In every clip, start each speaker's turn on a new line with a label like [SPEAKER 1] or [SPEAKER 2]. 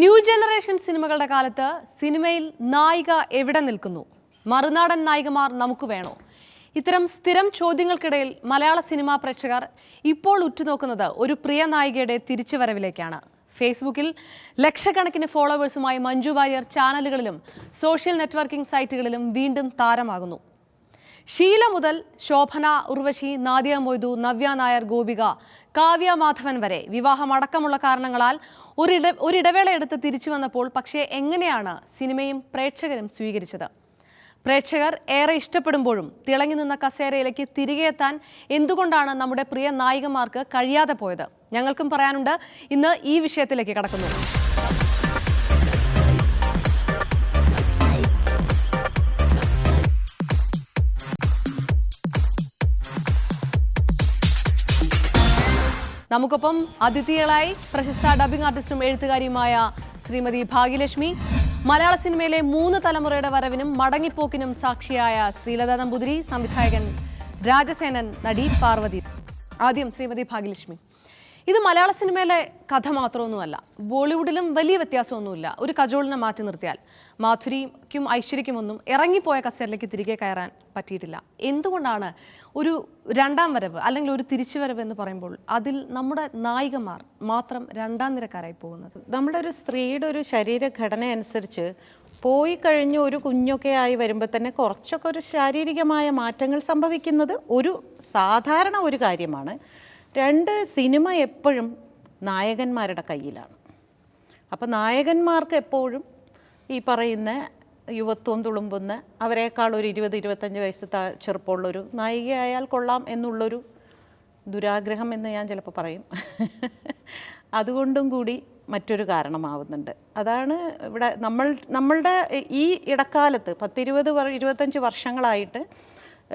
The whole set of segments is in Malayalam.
[SPEAKER 1] ന്യൂ ജനറേഷൻ സിനിമകളുടെ കാലത്ത് സിനിമയിൽ നായിക എവിടെ നിൽക്കുന്നു? മറുനാടൻ നായികമാർ നമുക്ക് വേണോ? ഇത്തരം സ്ഥിരം ചോദ്യങ്ങൾക്കിടയിൽ മലയാള സിനിമാ പ്രേക്ഷകർ ഇപ്പോൾ ഉറ്റുനോക്കുന്നത് ഒരു പ്രിയ നായികയുടെ തിരിച്ചുവരവിലേക്കാണ്. ഫേസ്ബുക്കിൽ ലക്ഷക്കണക്കിന് ഫോളോവേഴ്സുമായി മഞ്ജു വാര്യർ ചാനലുകളിലും സോഷ്യൽ നെറ്റ്വർക്കിംഗ് സൈറ്റുകളിലും വീണ്ടും താരമാകുന്നു. ഷീല മുതൽ ശോഭന ഉർവശി നാദിയ മൊയ്തു നവ്യ നായർ ഗോപിക കാവ്യ മാധവൻ വരെ വിവാഹമടക്കമുള്ള കാരണങ്ങളാൽ ഒരിട ഒരിടവേള എടുത്ത് തിരിച്ചു വന്നപ്പോൾ പക്ഷേ എങ്ങനെയാണ് സിനിമയും പ്രേക്ഷകരും സ്വീകരിച്ചത്? പ്രേക്ഷകർ ഏറെ ഇഷ്ടപ്പെടുമ്പോഴും തിളങ്ങി നിന്ന കസേരയിലേക്ക് തിരികെ എത്താൻ എന്തുകൊണ്ടാണ് നമ്മുടെ പ്രിയ നായികമാർക്ക് കഴിയാതെ പോയത്? ഞങ്ങൾക്കും പറയാനുണ്ട്. ഇന്ന് ഈ വിഷയത്തിലേക്ക് കടക്കുന്നു. നമുക്കൊപ്പം അതിഥികളായി പ്രശസ്ത ഡബിംഗ് ആർട്ടിസ്റ്റും എഴുത്തുകാരിയുമായ ശ്രീമതി ഭാഗ്യലക്ഷ്മി മലയാള സിനിമയിലെ മൂന്ന് തലമുറയുടെ വരവിനും മടങ്ങിപ്പോക്കിനും സാക്ഷിയായ ശ്രീലത നമ്പൂതിരി സംവിധായകൻ രാജസേനൻ നടി പാർവതി. ആദ്യം ശ്രീമതി ഭാഗ്യലക്ഷ്മി. ഇത് മലയാള സിനിമയിലെ കഥ മാത്രമൊന്നുമല്ല. ബോളിവുഡിലും വലിയ വ്യത്യാസമൊന്നുമില്ല. ഒരു കജോളിനെ മാറ്റി നിർത്തിയാൽ മാധുരിക്കും ഐശ്വര്യക്കുമൊന്നും ഇറങ്ങിപ്പോയ കസേരയിലേക്ക് തിരികെ കയറാൻ പറ്റിയിട്ടില്ല. എന്തുകൊണ്ടാണ് ഒരു രണ്ടാം വരവ് അല്ലെങ്കിൽ ഒരു തിരിച്ചുവരവ് എന്ന് പറയുമ്പോൾ അതിൽ നമ്മുടെ നായികമാർ മാത്രം രണ്ടാം നിരക്കാരായി പോകുന്നത്?
[SPEAKER 2] നമ്മുടെ ഒരു സ്ത്രീയുടെ ഒരു ശരീരഘടന അനുസരിച്ച് പോയി കഴിഞ്ഞ് ഒരു കുഞ്ഞൊക്കെ ആയി വരുമ്പോൾ തന്നെ കുറച്ചൊക്കെ ഒരു ശാരീരികമായ മാറ്റങ്ങൾ സംഭവിക്കുന്നത് ഒരു സാധാരണ ഒരു കാര്യമാണ്. രണ്ട് സിനിമ എപ്പോഴും നായകന്മാരുടെ കയ്യിലാണ്. അപ്പോൾ നായകന്മാർക്ക് എപ്പോഴും ഈ പറയുന്ന യുവത്വം തുളുമ്പുന്ന അവരെക്കാൾ ഒരു ഇരുപത് ഇരുപത്തഞ്ച് വയസ്സ് താ ചെറുപ്പമുള്ളൊരു നായികയായാൽ കൊള്ളാം എന്നുള്ളൊരു ദുരാഗ്രഹം എന്ന് ഞാൻ ചിലപ്പോൾ പറയും. അതുകൊണ്ടും കൂടി മറ്റൊരു കാരണമാവുന്നുണ്ട്. അതാണ് ഇവിടെ നമ്മൾ നമ്മളുടെ ഈ ഇടക്കാലത്ത് പത്തിരുപത് ഇരുപത്തഞ്ച് വർഷങ്ങളായിട്ട്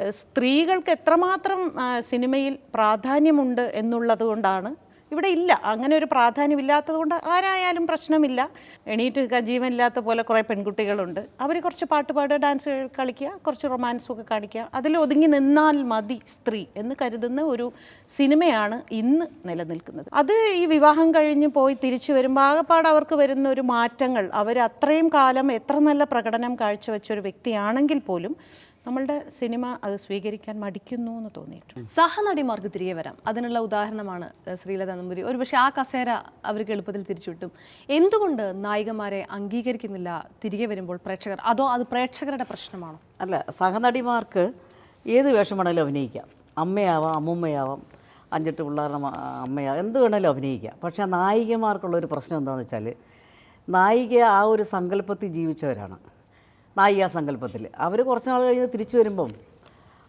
[SPEAKER 2] സ്ത്രീകൾക്ക് എത്രമാത്രം സിനിമയിൽ പ്രാധാന്യമുണ്ട് എന്നുള്ളത് കൊണ്ടാണ് ഇവിടെ ഇല്ല. അങ്ങനെ ഒരു പ്രാധാന്യമില്ലാത്തത് കൊണ്ട് ആരായാലും പ്രശ്നമില്ല. എണീറ്റ് ജീവനില്ലാത്ത പോലെ കുറേ പെൺകുട്ടികളുണ്ട്. അവർ കുറച്ച് പാട്ട് ഡാൻസ് കളിക്കുക കുറച്ച് റൊമാൻസൊക്കെ കാണിക്കുക. അതിൽ ഒതുങ്ങി നിന്നാൽ മതി സ്ത്രീ എന്ന് കരുതുന്ന ഒരു സിനിമയാണ് ഇന്ന് നിലനിൽക്കുന്നത്. അത് ഈ വിവാഹം കഴിഞ്ഞ് പോയി തിരിച്ചു വരുമ്പോൾ ആകെപ്പാട് അവർക്ക് വരുന്ന ഒരു മാറ്റങ്ങൾ അവർ അത്രയും കാലം എത്ര നല്ല പ്രകടനം കാഴ്ചവെച്ച ഒരു വ്യക്തിയാണെങ്കിൽ പോലും നമ്മളുടെ സിനിമ അത് സ്വീകരിക്കാൻ മടിക്കുന്നു എന്ന് തോന്നിയിട്ടുണ്ട്.
[SPEAKER 1] സഹനടിമാർക്ക് തിരികെ വരാം അതിനുള്ള ഉദാഹരണമാണ് ശ്രീലത നമ്പൂരി ഒരു പക്ഷേ ആ കസേര അവർക്ക് എളുപ്പത്തിൽ തിരിച്ചു കിട്ടും. എന്തുകൊണ്ട് നായികമാരെ അംഗീകരിക്കുന്നില്ല തിരികെ വരുമ്പോൾ പ്രേക്ഷകർ? അതോ അത് പ്രേക്ഷകരുടെ പ്രശ്നമാണോ?
[SPEAKER 3] അല്ല സഹനടിമാർക്ക് ഏത് വേഷം വേണമെങ്കിലും അഭിനയിക്കാം. അമ്മയാവാം അമ്മുമ്മയാവാം അഞ്ചെട്ട് പിള്ളേരുടെ അമ്മയാവാം എന്ത് വേണേലും അഭിനയിക്കാം. പക്ഷേ നായികമാർക്കുള്ള ഒരു പ്രശ്നം എന്താണെന്ന് വെച്ചാൽ നായിക ആ ഒരു സങ്കല്പത്തിൽ ജീവിച്ചവരാണ്. നായിക സങ്കല്പത്തിൽ. അവർ കുറച്ച് നാൾ കഴിഞ്ഞ് തിരിച്ചു വരുമ്പം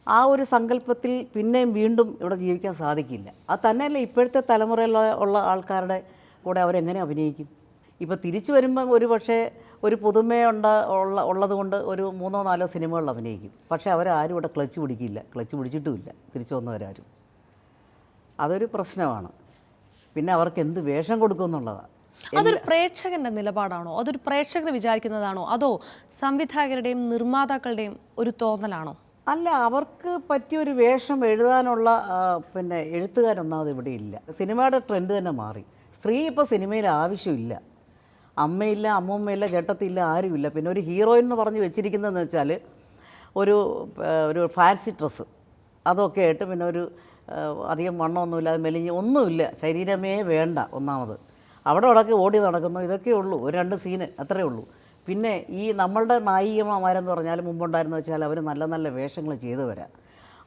[SPEAKER 3] ആ ഒരു സങ്കല്പത്തിൽ പിന്നെയും വീണ്ടും ഇവിടെ ജീവിക്കാൻ സാധിക്കില്ല. അത് തന്നെയല്ല ഇപ്പോഴത്തെ തലമുറയിലുള്ള ഉള്ള ആൾക്കാരുടെ കൂടെ അവരെങ്ങനെ അഭിനയിക്കും? ഇപ്പോൾ തിരിച്ചു വരുമ്പം ഒരു പക്ഷേ ഒരു പുതുമയുണ്ട ഉള്ള ഉള്ളതുകൊണ്ട് ഒരു മൂന്നോ നാലോ സിനിമകളിൽ അഭിനയിക്കും. പക്ഷേ അവരാരും ഇവിടെ ക്ലച്ച് പിടിക്കില്ല. ക്ലച്ച് പിടിച്ചിട്ടുമില്ല. തിരിച്ചു വന്നവരാരും അതൊരു പ്രശ്നമാണ്. പിന്നെ അവർക്ക് എന്ത് വേഷം കൊടുക്കും എന്നുള്ളതാണ്
[SPEAKER 1] അതൊരു പ്രേക്ഷകന്റെ നിലപാടാണോ? അതൊരു പ്രേക്ഷകർ വിചാരിക്കുന്നതാണോ? അതോ സംവിധായകരുടെയും നിർമ്മാതാക്കളുടെയും ഒരു തോന്നലാണോ?
[SPEAKER 3] അല്ല അവർക്ക് പറ്റിയൊരു വേഷം എഴുതാനുള്ള പിന്നെ പിന്നെ എഴുത്തുകാരൊന്നാമത് ഇവിടെ ഇല്ല. സിനിമയുടെ ട്രെൻഡ് തന്നെ മാറി. സ്ത്രീ ഇപ്പോൾ സിനിമയിൽ ആവശ്യമില്ല. അമ്മയില്ല അമ്മൂമ്മയില്ല ചേട്ടത്തില്ല ആരുമില്ല. പിന്നെ ഒരു ഹീറോയിൻ എന്ന് പറഞ്ഞ് വെച്ചിരിക്കുന്നതെന്ന് വെച്ചാൽ ഒരു ഒരു ഫാൻസി ഡ്രസ്സ്. അതൊക്കെ ആയിട്ട് പിന്നെ ഒരു അധികം വണ്ണമൊന്നുമില്ല അത് മെലിഞ്ഞ് ഒന്നുമില്ല. ശരീരമേ വേണ്ട ഒന്നാമത്. അവിടെ അവിടെയൊക്കെ ഓടി നടക്കുന്നു. ഇതൊക്കെ ഉള്ളൂ. ഒരു രണ്ട് സീന്. അത്രേ ഉള്ളൂ. പിന്നെ ഈ നമ്മളുടെ നായികമാരെന്ന് പറഞ്ഞാൽ മുമ്പുണ്ടായിരുന്നു വെച്ചാൽ അവർ നല്ല നല്ല വേഷങ്ങൾ ചെയ്തു വരാം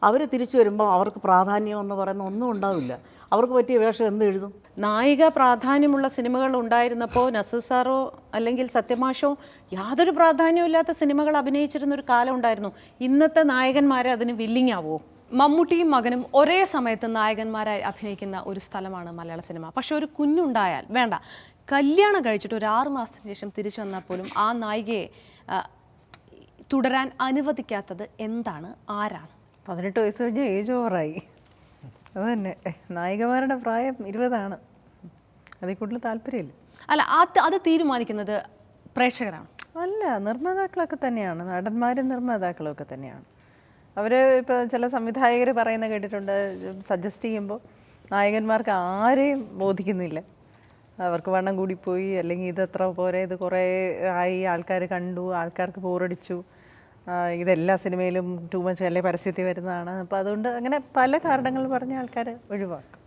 [SPEAKER 3] അവർ തിരിച്ചു വരുമ്പോൾ അവർക്ക് പ്രാധാന്യം എന്ന് പറയുന്ന ഒന്നും ഉണ്ടാവില്ല. അവർക്ക് പറ്റിയ വേഷം എന്ത് എഴുതും?
[SPEAKER 2] നായിക പ്രാധാന്യമുള്ള സിനിമകൾ ഉണ്ടായിരുന്നപ്പോൾ നസസാറോ അല്ലെങ്കിൽ സത്യമാഷോ യാതൊരു പ്രാധാന്യമില്ലാത്ത സിനിമകൾ അഭിനയിച്ചിരുന്ന ഒരു കാലം ഉണ്ടായിരുന്നു. ഇന്നത്തെ നായകന്മാരെ അതിന് വില്ലിങ് ആവുമോ
[SPEAKER 1] മമ്മൂട്ടിയും മകനും ഒരേ സമയത്ത് നായകന്മാരായി അഭിനയിക്കുന്ന ഒരു സ്ഥലമാണ് മലയാള സിനിമ. പക്ഷെ ഒരു കുഞ്ഞുണ്ടായാൽ വേണ്ട. കല്യാണം കഴിച്ചിട്ട് ഒരു ആറു മാസത്തിന് ശേഷം തിരിച്ചു വന്നാൽ പോലും ആ നായികയെ തുടരാൻ അനുവദിക്കാത്തത് എന്താണ്? ആരാണ്?
[SPEAKER 4] പതിനെട്ട് വയസ്സ് കഴിഞ്ഞ ഏജ് ഓവറായി. അത് തന്നെ നായികമാരുടെ പ്രായം ഇരുപതാണ്. അതിൽ കൂടുതൽ താല്പര്യമില്ല.
[SPEAKER 1] അല്ല അത് അത് തീരുമാനിക്കുന്നത് പ്രേക്ഷകരാണ്.
[SPEAKER 4] അല്ല നിർമ്മാതാക്കളൊക്കെ തന്നെയാണ്. നടന്മാരും നിർമ്മാതാക്കളും ഒക്കെ തന്നെയാണ്. അവർ ഇപ്പോൾ ചില സംവിധായകർ പറയുന്ന കേട്ടിട്ടുണ്ട് സജസ്റ്റ് ചെയ്യുമ്പോൾ നായകന്മാർക്ക് ആരെയും ബോധിക്കുന്നില്ല. അവർക്ക് വണ്ണം കൂടിപ്പോയി അല്ലെങ്കിൽ ഇത് എത്ര പോരെ ഇത് കുറേ ആയി ആൾക്കാർ കണ്ടു ആൾക്കാർക്ക് ബോറടിച്ചു. ഇതെല്ലാ സിനിമയിലും ടൂ മച്ച് അല്ലെ പരസ്യത്തിൽ വരുന്നതാണ്. അപ്പോൾ അതുകൊണ്ട് അങ്ങനെ പല കാരണങ്ങൾ പറഞ്ഞ് ആൾക്കാർ ഒഴിവാക്കും.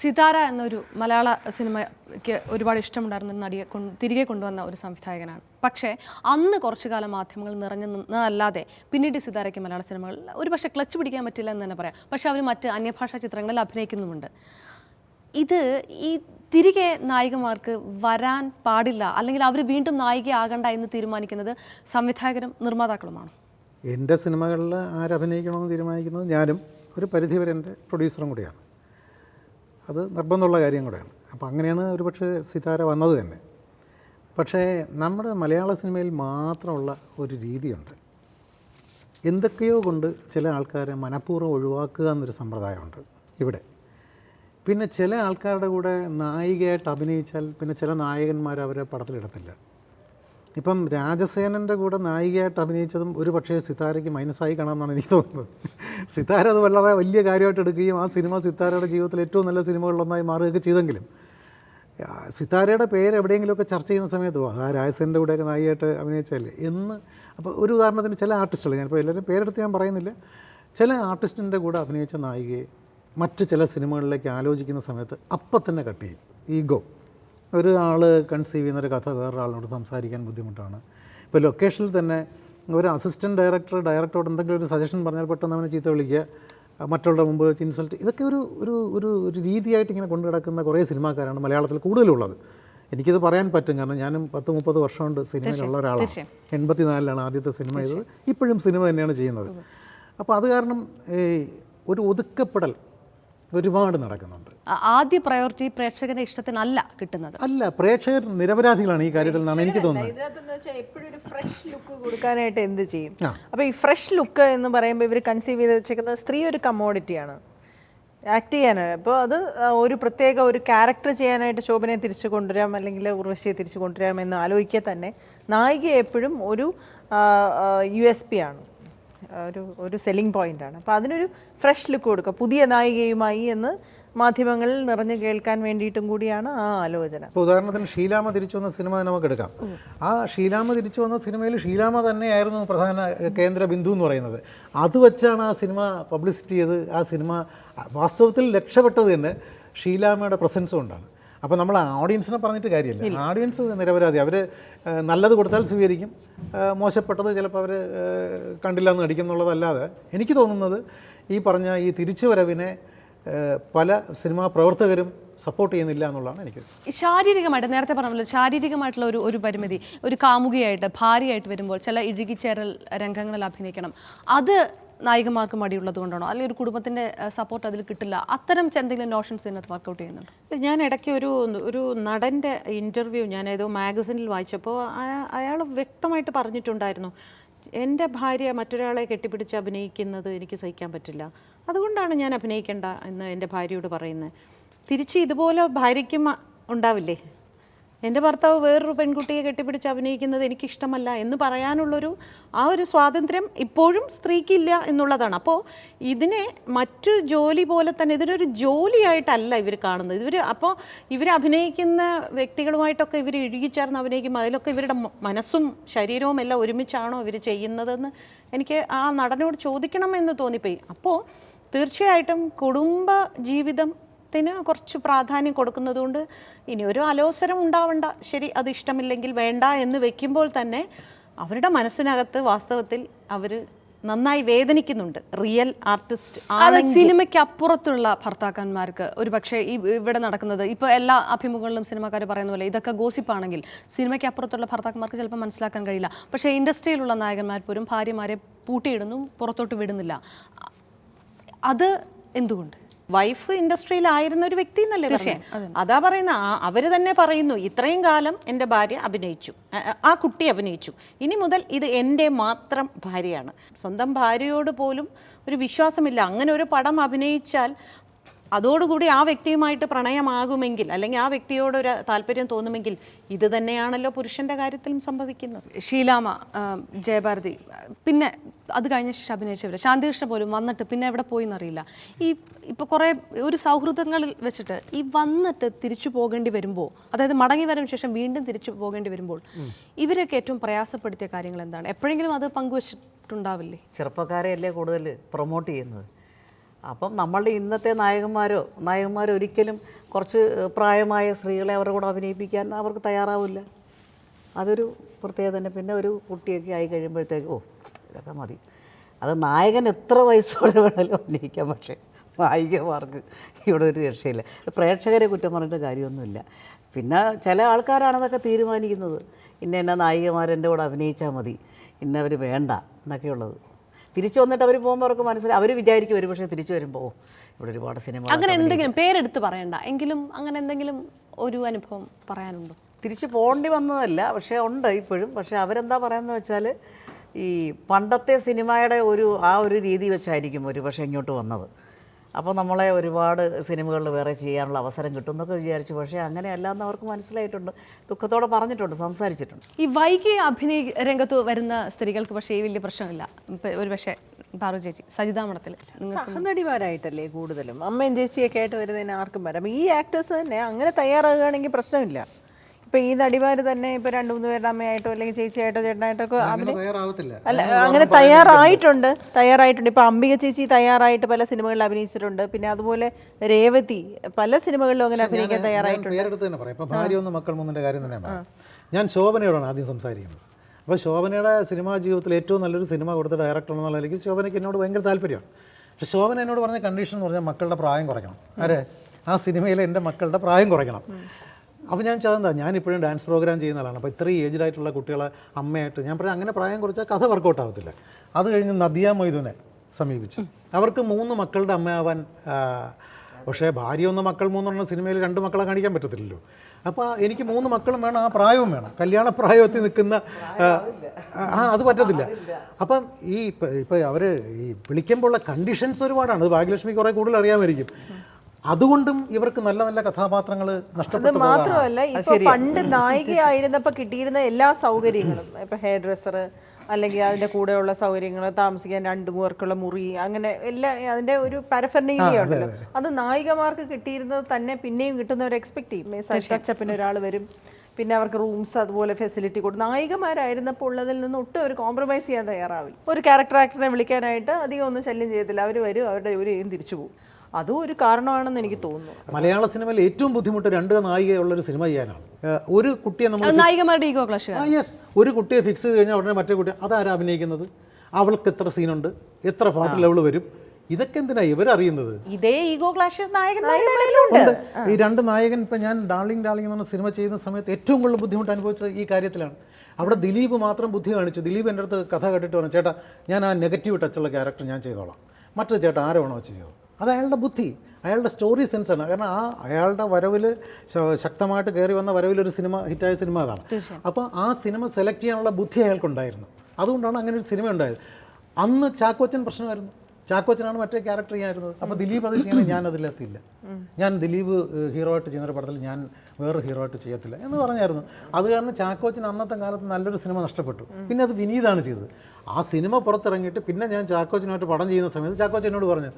[SPEAKER 1] സിതാര എന്നൊരു മലയാള സിനിമയ്ക്ക് ഒരുപാട് ഇഷ്ടമുണ്ടായിരുന്ന നടിയെ കൊണ്ട് തിരികെ കൊണ്ടുവന്ന ഒരു സംവിധായകനാണ്. പക്ഷേ അന്ന് കുറച്ചു കാലം മാധ്യമങ്ങൾ നിറഞ്ഞു നിന്നതല്ലാതെ പിന്നീട് സിതാരയ്ക്ക് മലയാള സിനിമകളിൽ ഒരു പക്ഷേ ക്ലച്ച് പിടിക്കാൻ പറ്റില്ല എന്ന് തന്നെ പറയാം. പക്ഷേ അവർ മറ്റ് അന്യഭാഷാ ചിത്രങ്ങളിൽ അഭിനയിക്കുന്നുമുണ്ട്. ഇത് ഈ തിരികെ നായികമാർക്ക് വരാൻ പാടില്ല അല്ലെങ്കിൽ അവർ വീണ്ടും നായികയാകണ്ട എന്ന് തീരുമാനിക്കുന്നത് സംവിധായകരും നിർമ്മാതാക്കളുമാണ്?
[SPEAKER 5] എന്റെ സിനിമകളിൽ ആരഭിനയിക്കണമെന്ന് തീരുമാനിക്കുന്നത് ഞാനും ഒരു പരിധിവരെ എന്റെ പ്രൊഡ്യൂസറും കൂടിയാണ്. അത് നിർബന്ധമുള്ള കാര്യം കൂടെയാണ്. അപ്പോൾ അങ്ങനെയാണ് ഒരുപക്ഷെ സിതാര വന്നത് തന്നെ. പക്ഷേ നമ്മുടെ മലയാള സിനിമയിൽ മാത്രമുള്ള ഒരു രീതിയുണ്ട്. എന്തൊക്കെയോ കൊണ്ട് ചില ആൾക്കാരെ മനഃപൂർവം ഒഴിവാക്കുക എന്നൊരു സമ്പ്രദായമുണ്ട് ഇവിടെ. പിന്നെ ചില ആൾക്കാരുടെ കൂടെ നായികയായിട്ട് അഭിനയിച്ചാൽ പിന്നെ ചില നായകന്മാർ അവരെ പടത്തിലിടത്തില്ല. ഇപ്പം രാജസേനന്റെ കൂടെ നായികയായിട്ട് അഭിനയിച്ചതും ഒരു പക്ഷേ സിതാരയ്ക്ക് മൈനസായി കാണാമെന്നാണ് എനിക്ക് തോന്നുന്നത്. സിതാര അത് വളരെ വലിയ കാര്യമായിട്ട് എടുക്കുകയും ആ സിനിമ സിതാരയുടെ ജീവിതത്തിൽ ഏറ്റവും നല്ല സിനിമകളിലൊന്നായി മാറുകയൊക്കെ ചെയ്തെങ്കിലും സിതാരയുടെ പേര് എവിടെയെങ്കിലുമൊക്കെ ചർച്ച ചെയ്യുന്ന സമയത്ത് "ഓ, ആ രാജസേനന്റെ കൂടെയൊക്കെ നായികയായിട്ട് അഭിനയിച്ചല്ലേ എന്ന് അപ്പോൾ ഒരു ഉദാഹരണത്തിന് ചില ആർട്ടിസ്റ്റുകൾ ഞാനിപ്പോൾ എല്ലാവരും പേരെടുത്ത് ഞാൻ പറയുന്നില്ല ചില ആർട്ടിസ്റ്റിന്റെ കൂടെ അഭിനയിച്ച നായികയെ മറ്റ് ചില സിനിമകളിലേക്ക് ആലോചിക്കുന്ന സമയത്ത് അപ്പം തന്നെ കട്ട് ചെയ്യും. ഈഗോ. ഒരു ആൾ കൺസീവ് ചെയ്യുന്നൊരു കഥ വേറൊരാളിനോട് സംസാരിക്കാൻ ബുദ്ധിമുട്ടാണ്. ഇപ്പോൾ ലൊക്കേഷനിൽ തന്നെ ഒരു അസിസ്റ്റന്റ് ഡയറക്ടർ ഡയറക്ടറോട് എന്തെങ്കിലും ഒരു സജഷൻ പറഞ്ഞാൽ പെട്ടെന്ന് അവനെ ചീത്ത വിളിക്കുക മറ്റുള്ളവരുടെ മുമ്പ് ഇൻസൾട്ട് ഇതൊക്കെ ഒരു ഒരു ഒരു ഒരു രീതിയായിട്ട് ഇങ്ങനെ കൊണ്ടു കിടക്കുന്ന കുറേ സിനിമാക്കാരാണ് മലയാളത്തിൽ കൂടുതലുള്ളത്. എനിക്കിത് പറയാൻ പറ്റും. കാരണം ഞാനും പത്ത് മുപ്പത് വർഷമുണ്ട് സിനിമയിലുള്ള ഒരാളാണ്. എൺപത്തിനാലിലാണ് ആദ്യത്തെ സിനിമ ചെയ്തത്. ഇപ്പോഴും സിനിമ തന്നെയാണ് ചെയ്യുന്നത്. അപ്പോൾ അത് കാരണം ഒരു ഒതുക്കപ്പെടൽ ഒരുപാട് നടക്കുന്നുണ്ട്.
[SPEAKER 1] ആദ്യ പ്രയോറിറ്റി പ്രേക്ഷകന്റെ ഇഷ്ടത്തിനല്ല കിട്ടുന്നത്.
[SPEAKER 5] അല്ല പ്രേക്ഷകർ നിരപരാധികളാണ് ഈ കാര്യത്തിൽ നിന്നാണ് എനിക്ക് തോന്നുന്നത്.
[SPEAKER 4] ഇതിനകത്തെന്ന് വെച്ചാൽ എപ്പോഴും ഒരു ഫ്രഷ് ലുക്ക് കൊടുക്കാനായിട്ട് എന്ത് ചെയ്യും? അപ്പോൾ ഈ ഫ്രഷ് ലുക്ക് എന്ന് പറയുമ്പോൾ ഇവർ കൺസീവ് ചെയ്ത് വെച്ചേക്കുന്നത് സ്ത്രീ ഒരു കമ്മോഡിറ്റിയാണ് ആക്ട് ചെയ്യാനാണ്. അപ്പോൾ അത് ഒരു പ്രത്യേക ഒരു ക്യാരക്ടർ ചെയ്യാനായിട്ട് ശോഭനയെ തിരിച്ചു കൊണ്ടുവരാം അല്ലെങ്കിൽ ഉർവശിയെ തിരിച്ചു കൊണ്ടുവരാം എന്ന് ആലോചിക്കുക തന്നെ നായിക എപ്പോഴും ഒരു യു എസ് പി ആണ്. ഒരു ഒരു സെല്ലിംഗ് ആണ്. അപ്പോൾ അതിനൊരു ഫ്രഷ് ലുക്ക് കൊടുക്കുക. പുതിയ നായികയുമായി എന്ന് മാധ്യമങ്ങളിൽ നിറഞ്ഞു കേൾക്കാൻ വേണ്ടിയിട്ടും കൂടിയാണ് ആ ആലോചന.
[SPEAKER 5] ഇപ്പോൾ ഉദാഹരണത്തിന് ഷീലാമ തിരിച്ചു വന്ന സിനിമ നമുക്ക് എടുക്കാം. ആ ഷീലാമ തിരിച്ചു വന്ന സിനിമയിൽ ഷീലാമ തന്നെയായിരുന്നു പ്രധാന കേന്ദ്ര ബിന്ദു എന്ന് പറയുന്നത്. അത് വെച്ചാണ് ആ സിനിമ പബ്ലിസിറ്റി ചെയ്ത് ആ സിനിമ വാസ്തവത്തിൽ രക്ഷപ്പെട്ടത് തന്നെ ഷീലാമയുടെ പ്രസൻസ് കൊണ്ടാണ്. അപ്പോൾ നമ്മൾ ഓഡിയൻസിനെ പറഞ്ഞിട്ട് കാര്യമില്ല. ഓഡിയൻസ് നിരപരാധി. അവർ നല്ലത് കൊടുത്താൽ സ്വീകരിക്കും. മോശപ്പെട്ടത് ചിലപ്പോൾ അവർ കണ്ടില്ല എന്ന് നടിക്കും എന്നുള്ളതല്ലാതെ എനിക്ക് തോന്നുന്നത് ഈ പറഞ്ഞ ഈ തിരിച്ചുവരവിനെ പല സിനിമാ പ്രവർത്തകരും സപ്പോർട്ട് ചെയ്യുന്നില്ല എന്നുള്ളതാണ് എനിക്ക്
[SPEAKER 1] ശാരീരികമായിട്ട് നേരത്തെ പറഞ്ഞല്ലോ ശാരീരികമായിട്ടുള്ള ഒരു ഒരു പരിമിതി ഒരു കാമുകിയായിട്ട് ഭാര്യയായിട്ട് വരുമ്പോൾ ചില ഇഴുകിച്ചേരൽ രംഗങ്ങളിൽ അഭിനയിക്കണം. അത് നായികമാർക്ക് മടിയുള്ളത് കൊണ്ടാണോ? അല്ലെങ്കിൽ ഒരു കുടുംബത്തിന്റെ സപ്പോർട്ട് അതിൽ കിട്ടില്ല? അത്തരം എന്തെങ്കിലും നോഷൻസ് ഇതിനകത്ത് വർക്കൗട്ട് ചെയ്യുന്നുണ്ട്?
[SPEAKER 2] ഞാൻ ഇടയ്ക്ക് ഒരു ഒരു നടന്റെ ഇന്റർവ്യൂ ഞാൻ ഏതോ മാഗസിനിൽ വായിച്ചപ്പോൾ അയാൾ വ്യക്തമായിട്ട് പറഞ്ഞിട്ടുണ്ടായിരുന്നു. എന്റെ ഭാര്യ മറ്റൊരാളെ കെട്ടിപ്പിടിച്ച് അഭിനയിക്കുന്നത് എനിക്ക് സഹിക്കാൻ പറ്റില്ല. അതുകൊണ്ടാണ് ഞാൻ അഭിനയിക്കേണ്ട എന്ന് എന്റെ ഭാര്യയോട് പറയുന്നത്. തിരിച്ച് ഇതുപോലെ ഭാര്യയ്ക്കും ഉണ്ടാവില്ലേ? എന്റെ ഭർത്താവ് വേറൊരു പെൺകുട്ടിയെ കെട്ടിപ്പിടിച്ച് അഭിനയിക്കുന്നത് എനിക്കിഷ്ടമല്ല എന്ന് പറയാനുള്ളൊരു ആ ഒരു സ്വാതന്ത്ര്യം ഇപ്പോഴും സ്ത്രീക്കില്ല എന്നുള്ളതാണ്. അപ്പോൾ ഇതിനെ മറ്റു ജോലി പോലെ തന്നെ ഇതിനൊരു ജോലിയായിട്ടല്ല ഇവർ കാണുന്നത്. ഇവർ അപ്പോൾ ഇവർ അഭിനയിക്കുന്ന വ്യക്തികളുമായിട്ടൊക്കെ ഇവർ ഇഴുകിച്ചേർന്ന് അഭിനയിക്കുമ്പോൾ അതിലൊക്കെ ഇവരുടെ മനസ്സും ശരീരവും എല്ലാം ഒരുമിച്ചാണോ ഇവർ ചെയ്യുന്നതെന്ന് എനിക്ക് ആ നടനോട് ചോദിക്കണമെന്ന് തോന്നിപ്പോയി. അപ്പോൾ തീർച്ചയായിട്ടും കുടുംബ ജീവിതം ത്തിന് കുറച്ച് പ്രാധാന്യം കൊടുക്കുന്നതുകൊണ്ട് ഇനി ഒരു അലോസരം ഉണ്ടാവണ്ട. ശരി അത് ഇഷ്ടമില്ലെങ്കിൽ വേണ്ട എന്ന് വെക്കുമ്പോൾ തന്നെ അവരുടെ മനസ്സിനകത്ത് വാസ്തവത്തിൽ അവർ നന്നായി വേദനിക്കുന്നുണ്ട്. റിയൽ ആർട്ടിസ്റ്റ്
[SPEAKER 1] അത് സിനിമയ്ക്ക് അപ്പുറത്തുള്ള ഭർത്താക്കന്മാർക്ക് ഒരു പക്ഷേ ഈ ഇവിടെ നടക്കുന്നത് ഇപ്പോൾ എല്ലാ അഭിമുഖങ്ങളിലും സിനിമാക്കാർ പറയുന്ന പോലെ ഇതൊക്കെ ഗോസിപ്പാണെങ്കിൽ സിനിമയ്ക്ക് അപ്പുറത്തുള്ള ഭർത്താക്കന്മാർക്ക് ചിലപ്പോൾ മനസ്സിലാക്കാൻ കഴിയില്ല. പക്ഷേ ഇൻഡസ്ട്രിയിലുള്ള നായകന്മാർ പോലും ഭാര്യമാരെ പൂട്ടിയിടുന്നു പുറത്തോട്ട് വിടുന്നില്ല. അത് എന്തുകൊണ്ട്?
[SPEAKER 2] വൈഫ് ഇൻഡസ്ട്രിയിലായിരുന്ന ഒരു വ്യക്തി എന്നല്ലേ? അതാ. പറയുന്ന അവർ തന്നെ പറയുന്നു ഇത്രയും കാലം എന്റെ ഭാര്യ അഭിനയിച്ചു. ആ- കുട്ടി അഭിനയിച്ചു. ഇനി മുതൽ ഇത് എന്റെ മാത്രം ഭാര്യയാണ്. സ്വന്തം ഭാര്യയോട് പോലും ഒരു വിശ്വാസമില്ല. അങ്ങനെ ഒരു പടം അഭിനയിച്ചാൽ അതോടുകൂടി ആ വ്യക്തിയുമായിട്ട് പ്രണയമാകുമെങ്കിൽ അല്ലെങ്കിൽ ആ വ്യക്തിയോട് ഒരു താല്പര്യം തോന്നുമെങ്കിൽ ഇത് തന്നെയാണല്ലോ പുരുഷന്റെ കാര്യത്തിലും സംഭവിക്കുന്നത്.
[SPEAKER 1] ഷീലാമ ജയഭാരതി. പിന്നെ അത് കഴിഞ്ഞ ശേഷം അഭിനയിച്ചവർ ശാന്തികൃഷ്ണ പോലും വന്നിട്ട് പിന്നെ എവിടെ പോയി എന്നറിയില്ല ഈ ഇപ്പോൾ കുറേ ഒരു സൗഹൃദങ്ങളിൽ വെച്ചിട്ട് ഈ വന്നിട്ട് തിരിച്ചു പോകേണ്ടി വരുമ്പോൾ അതായത് മടങ്ങി വരവിന് ശേഷം വീണ്ടും തിരിച്ചു പോകേണ്ടി വരുമ്പോൾ ഇവരൊക്കെ ഏറ്റവും പ്രയാസപ്പെടുത്തിയ കാര്യങ്ങൾ എന്താണ്? എപ്പോഴെങ്കിലും അത് പങ്കുവച്ചിട്ടുണ്ടാവില്ലേ?
[SPEAKER 3] ചെറുപ്പക്കാരെയല്ലേ കൂടുതൽ പ്രൊമോട്ട് ചെയ്യുന്നത്? അപ്പം നമ്മളുടെ ഇന്നത്തെ നായകന്മാരോ നായകന്മാരോ ഒരിക്കലും കുറച്ച് പ്രായമായ സ്ത്രീകളെ അവരുടെ കൂടെ അഭിനയിപ്പിക്കാൻ അവർക്ക് തയ്യാറാവില്ല. അതൊരു പ്രത്യേകത തന്നെ. പിന്നെ ഒരു കുട്ടിയൊക്കെ ആയി കഴിയുമ്പോഴത്തേക്ക് ഓ ഇതൊക്കെ മതി. അത് നായകൻ എത്ര വയസ്സോടെ വേണമെങ്കിലും അഭിനയിക്കാം പക്ഷേ നായികമാർക്ക് ഇവിടെ ഒരു രക്ഷയില്ല. പ്രേക്ഷകരെ കുറ്റം പറഞ്ഞിട്ട് കാര്യമൊന്നുമില്ല. പിന്നെ ചില ആൾക്കാരാണ് അതൊക്കെ തീരുമാനിക്കുന്നത്. ഇന്ന എന്നെ നായികമാരെന്റെ കൂടെ അഭിനയിച്ചാൽ മതി. ഇന്നവർ വേണ്ട എന്നൊക്കെയുള്ളത്. തിരിച്ചു വന്നിട്ട് അവർ പോകുമ്പോൾ അവർക്ക് മനസ്സിലായി അവർ വിചാരിക്കും ഒരു പക്ഷേ തിരിച്ചു വരുമ്പോൾ ഇവിടെ ഒരുപാട് സിനിമ
[SPEAKER 1] അങ്ങനെ എന്തെങ്കിലും പേരെടുത്ത് പറയണ്ട. എങ്കിലും അങ്ങനെ എന്തെങ്കിലും ഒരു അനുഭവം പറയാനുണ്ടോ?
[SPEAKER 3] തിരിച്ചു പോകേണ്ടി വന്നതല്ല പക്ഷേ ഉണ്ട് ഇപ്പോഴും. പക്ഷേ അവരെന്താ പറയുന്നത് വെച്ചാൽ ഈ പണ്ടത്തെ സിനിമയുടെ ഒരു ആ ഒരു രീതി വെച്ചായിരിക്കും ഒരു പക്ഷേ ഇങ്ങോട്ട് വന്നത്. അപ്പോൾ നമ്മളെ ഒരുപാട് സിനിമകളിൽ വേറെ ചെയ്യാനുള്ള അവസരം കിട്ടും എന്നൊക്കെ വിചാരിച്ചു. പക്ഷേ അങ്ങനെ എന്ന് അവർക്ക് മനസ്സിലായിട്ടുണ്ട്. ദുഃഖത്തോടെ പറഞ്ഞിട്ടുണ്ട് സംസാരിച്ചിട്ടുണ്ട്.
[SPEAKER 1] ഈ വൈകി അഭിനയ രംഗത്ത് വരുന്ന സ്ത്രീകൾക്ക് പക്ഷേ ഈ വലിയ പ്രശ്നമില്ല. ഒരു പക്ഷേ പാറു ചേച്ചി സജിതാ മഠത്തിൽ
[SPEAKER 4] സഹനടിമാരായിട്ടല്ലേ കൂടുതലും? അമ്മയും ചേച്ചിയൊക്കെ ആയിട്ട് വരുന്നതിന് ആർക്കും വരാം. ഈ ആക്ടേഴ്സ് തന്നെ അങ്ങനെ തയ്യാറാകുകയാണെങ്കിൽ പ്രശ്നമില്ല. ഇപ്പൊ ഈ നടിമാര് തന്നെ ഇപ്പൊ രണ്ടു മൂന്ന് പേരുടെ അമ്മയായിട്ടോ അല്ലെങ്കിൽ ചേച്ചിയായിട്ടോ ചേട്ടനായിട്ടോ ഒക്കെ അല്ല അങ്ങനെ തയ്യാറായിട്ടുണ്ട്. തയ്യാറായിട്ടുണ്ട്. ഇപ്പൊ അംബിക ചേച്ചി തയ്യാറായിട്ട് പല സിനിമകളിൽ അഭിനയിച്ചിട്ടുണ്ട്. പിന്നെ അതുപോലെ രേവതി പല സിനിമകളിലും അങ്ങനെ അഭിനയിക്കാൻ തയ്യാറായിട്ടുണ്ട്.
[SPEAKER 5] ഭാര്യ ഒന്ന് മക്കൾ മൂന്നിന്റെ കാര്യം തന്നെ പറയാം. ഞാൻ ശോഭനയോടാണ് ആദ്യം സംസാരിക്കുന്നത്. അപ്പോൾ ശോഭനയുടെ സിനിമാ ജീവിതത്തിൽ ഏറ്റവും നല്ലൊരു സിനിമ കൊടുത്ത ഡയറക്ടർ എന്നുള്ള എനിക്ക് ശോഭനയ്ക്ക് എന്നോട് ഭയങ്കര താല്പര്യമാണ്. പക്ഷേ ശോഭന എന്നോട് പറഞ്ഞ കണ്ടീഷൻ എന്ന് പറഞ്ഞാൽ മക്കളുടെ പ്രായം കുറയ്ക്കണം. അരെ ആ സിനിമയിൽ എന്റെ മക്കളുടെ പ്രായം കുറയ്ക്കണം. അപ്പോൾ ഞാൻ ചോദിച്ചാൽ ഞാനിപ്പോഴും ഡാൻസ് പ്രോഗ്രാം ചെയ്യുന്ന ആളാണ്. അപ്പോൾ ഇത്രയും ഏജ്ഡ് ആയിട്ടുള്ള കുട്ടികളെ അമ്മയായിട്ട് ഞാൻ പറയാം അങ്ങനെ പ്രായം കുറച്ചാൽ കഥ വർക്കൗട്ട് ആവത്തില്ല. അത് കഴിഞ്ഞ് നദിയ മൊയ്തുനെ സമീപിച്ചു. അവർക്ക് മൂന്ന് മക്കളുടെ അമ്മയാവാൻ പക്ഷേ ഭാര്യ ഒന്ന് മക്കൾ മൂന്നെണ്ണം സിനിമയിൽ രണ്ട് മക്കളെ കാണിക്കാൻ പറ്റത്തില്ലല്ലോ. അപ്പോൾ എനിക്ക് മൂന്ന് മക്കളും വേണം ആ പ്രായവും വേണം. കല്യാണ പ്രായത്തിൽ നിൽക്കുന്ന ആ, അത് പറ്റത്തില്ല. അപ്പം ഈ ഇപ്പം ഇപ്പം അവർ ഈ വിളിക്കുമ്പോഴുള്ള കണ്ടീഷൻസ് ഒരുപാടാണ്. അത് ഭാഗ്യലക്ഷ്മി കുറേ കൂടുതൽ അറിയാമായിരിക്കും. അതുകൊണ്ടും ഇവർക്ക് നല്ല നല്ല കഥാപാത്രങ്ങൾ നഷ്ടപ്പെട്ടു
[SPEAKER 4] മാത്രമല്ല ഇപ്പൊ പണ്ട് നായികയായിരുന്നപ്പോ കിട്ടിയിരുന്ന എല്ലാ സൗകര്യങ്ങളും ഇപ്പൊ ഹെയർ ഡ്രസ്സർ അല്ലെങ്കിൽ അതിന്റെ കൂടെയുള്ള സൗകര്യങ്ങൾ താമസിക്കാൻ രണ്ടു പേർക്കുള്ള മുറി അങ്ങനെ എല്ലാ അതിന്റെ ഒരു പരഫർണീലിയ ഉണ്ടല്ലോ. അത് നായികമാർക്ക് കിട്ടിയിരുന്നത് തന്നെ പിന്നെയും കിട്ടുന്നവർ എക്സ്പെക്ട് ചെയ്യും ടച്ചപ്പിന് ഒരാൾ വരും. പിന്നെ അവർക്ക് റൂംസ് അതുപോലെ ഫെസിലിറ്റി കൊടുക്കും നായികമാരായിരുന്നപ്പോൾ ഉള്ളതിൽ നിന്ന് ഒട്ടും ഒരു കോംപ്രമൈസ് ചെയ്യാൻ തയ്യാറാവില്ല. ഒരു ക്യാരക്ടർ ആക്ടറിനെ വിളിക്കാനായിട്ട് അധികം ഒന്നും ശല്യം ചെയ്യത്തില്ല. അവർ വരും അവരുടെ ജോലി ചെയ്യും തിരിച്ചു പോകും. അതും ഒരു കാരണമാണെന്ന് എനിക്ക് തോന്നുന്നു.
[SPEAKER 5] മലയാള സിനിമയിൽ ഏറ്റവും ബുദ്ധിമുട്ട് രണ്ട് നായികയുള്ളൊരു സിനിമ ചെയ്യാനാണ്. ഒരു കുട്ടിയെ നമ്മൾ
[SPEAKER 1] നായികമാരുടെ ഈഗോ ക്ലഷ്
[SPEAKER 5] യെസ് ഒരു കുട്ടിയെ ഫിക്സ് ചെയ്ത് കഴിഞ്ഞാൽ ഉടനെ മറ്റേ കുട്ടി അതാരാ അഭിനയിക്കുന്നത്? അവൾക്ക് എത്ര സീനുണ്ട്? എത്ര പാട്ട് ലെവൽ വരും? ഇതൊക്കെ എന്തിനാ ഇവരറിയുന്നത്?
[SPEAKER 2] ഇതേ ഈഗോ ക്ലാഷ് നായകൻ ഇടയിലുണ്ട്.
[SPEAKER 5] ഈ രണ്ട് നായകൻ ഇപ്പം ഞാൻ ഡാർലിംഗ് ഡാർലിംഗ് എന്ന് പറഞ്ഞ സിനിമ ചെയ്യുന്ന സമയത്ത് ഏറ്റവും കൂടുതൽ ബുദ്ധിമുട്ട് അനുഭവിച്ചത് ഈ കാര്യത്തിലാണ്. അവിടെ ദിലീപ് മാത്രം ബുദ്ധി കാണിച്ചു. ദിലീപ് എന്റെ അടുത്ത് കഥ കേട്ടിട്ട് പറഞ്ഞു ചേട്ടാ ഞാൻ ആ നെഗറ്റീവ് ടച്ചുള്ള ക്യാരക്ടർ ഞാൻ ചെയ്തോളാം. മറ്റൊരു ചേട്ടാ ആരോ വേണോ ചെയ്തോ അത് അയാളുടെ ബുദ്ധി അയാളുടെ സ്റ്റോറി സെൻസാണ് കാരണം ആ അയാളുടെ വരവിൽ ശക്തമായിട്ട് കയറി വന്ന വരവിൽ ഒരു സിനിമ ഹിറ്റായ സിനിമ അതാണ്. അപ്പോൾ ആ സിനിമ സെലക്ട് ചെയ്യാനുള്ള ബുദ്ധി അയാൾക്കുണ്ടായിരുന്നു. അതുകൊണ്ടാണ് അങ്ങനെ ഒരു സിനിമ ഉണ്ടായത്. അന്ന് ചാക്കോച്ചൻ പ്രശ്നമായിരുന്നു. ചാക്കോച്ചനാണ് മറ്റേ ക്യാരക്ടർ ചെയ്യാനായിരുന്നത്. അപ്പോൾ ദിലീപ് അത് ചെയ്യണേ ഞാൻ അതിലെത്തിയില്ല. ഞാൻ ദിലീപ് ഹീറോ ആയിട്ട് ചെയ്യുന്ന ഒരു പടത്തിൽ ഞാൻ വേറെ ഹീറോ ആയിട്ട് ചെയ്യത്തില്ല എന്ന് പറഞ്ഞായിരുന്നു. അത് കാരണം ചാക്കോച്ചൻ അന്നത്തെ കാലത്ത് നല്ലൊരു സിനിമ നഷ്ടപ്പെട്ടു. പിന്നെ അത് വിനീതാണ് ചെയ്തത്. ആ സിനിമ പുറത്തിറങ്ങിയിട്ട് പിന്നെ ഞാൻ ചാക്കോച്ചനായിട്ട് പടം ചെയ്യുന്ന സമയത്ത് ചാക്കോച്ചനോട് പറഞ്ഞു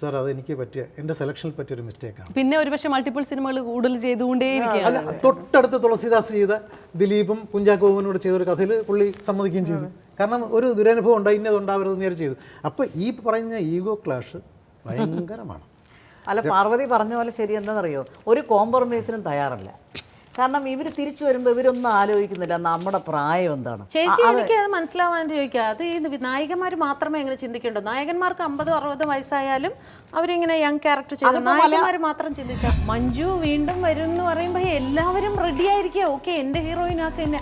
[SPEAKER 5] സാർ അത് എനിക്ക് പറ്റിയ എന്റെ സെലക്ഷനിൽ പറ്റിയ ഒരു മിസ്റ്റേക്കാണ്
[SPEAKER 1] പിന്നെ ഒരുപക്ഷെ മൾട്ടിപ്പിൾ സിനിമകൾ കൂടുതൽ ചെയ്തുകൊണ്ടേ
[SPEAKER 5] അല്ല തൊട്ടടുത്ത് തുളസിദാസ് ചെയ്ത ദിലീപും കുഞ്ചാക്കോവിനോട് ചെയ്ത ഒരു കഥയിൽ പുള്ളി സമ്മതിക്കുകയും ചെയ്തു. കാരണം ഒരു ദുരനുഭവം ഉണ്ടായി ഇന്നത് ഉണ്ടാവരുതെന്ന് നേരെ ചെയ്തു. അപ്പോൾ ഈ പറഞ്ഞ ഈഗോ ക്ലാഷ് ഭയങ്കരമാണ്.
[SPEAKER 3] അല്ല പാർവതി പറഞ്ഞ പോലെ ശരി എന്താണെന്നറിയോ? ഒരു കോംപ്രമൈസിനും തയ്യാറല്ല. കാരണം ഇവർ തിരിച്ചു വരുമ്പോൾ ഇവരൊന്നും ആലോചിക്കുന്നില്ല. നമ്മുടെ പ്രായം എന്താണ്?
[SPEAKER 2] ചേച്ചി എനിക്ക് അത് മനസ്സിലാവാൻ ചോദിക്കുക അത് ഈ നായികന്മാർ മാത്രമേ അങ്ങനെ ചിന്തിക്കേണ്ടൂ? നായകന്മാർക്ക് അമ്പതും അറുപതും വയസ്സായാലും അവരിങ്ങനെ യങ് ക്യാരക്ടർ ചെയ്തു നായകന്മാർ മാത്രം ചിന്തിച്ച. മഞ്ജു വീണ്ടും വരും എന്ന് പറയുമ്പോൾ എല്ലാവരും റെഡി ആയിരിക്കുക ഓക്കെ എന്റെ ഹീറോയിനാക്ക് എന്നെ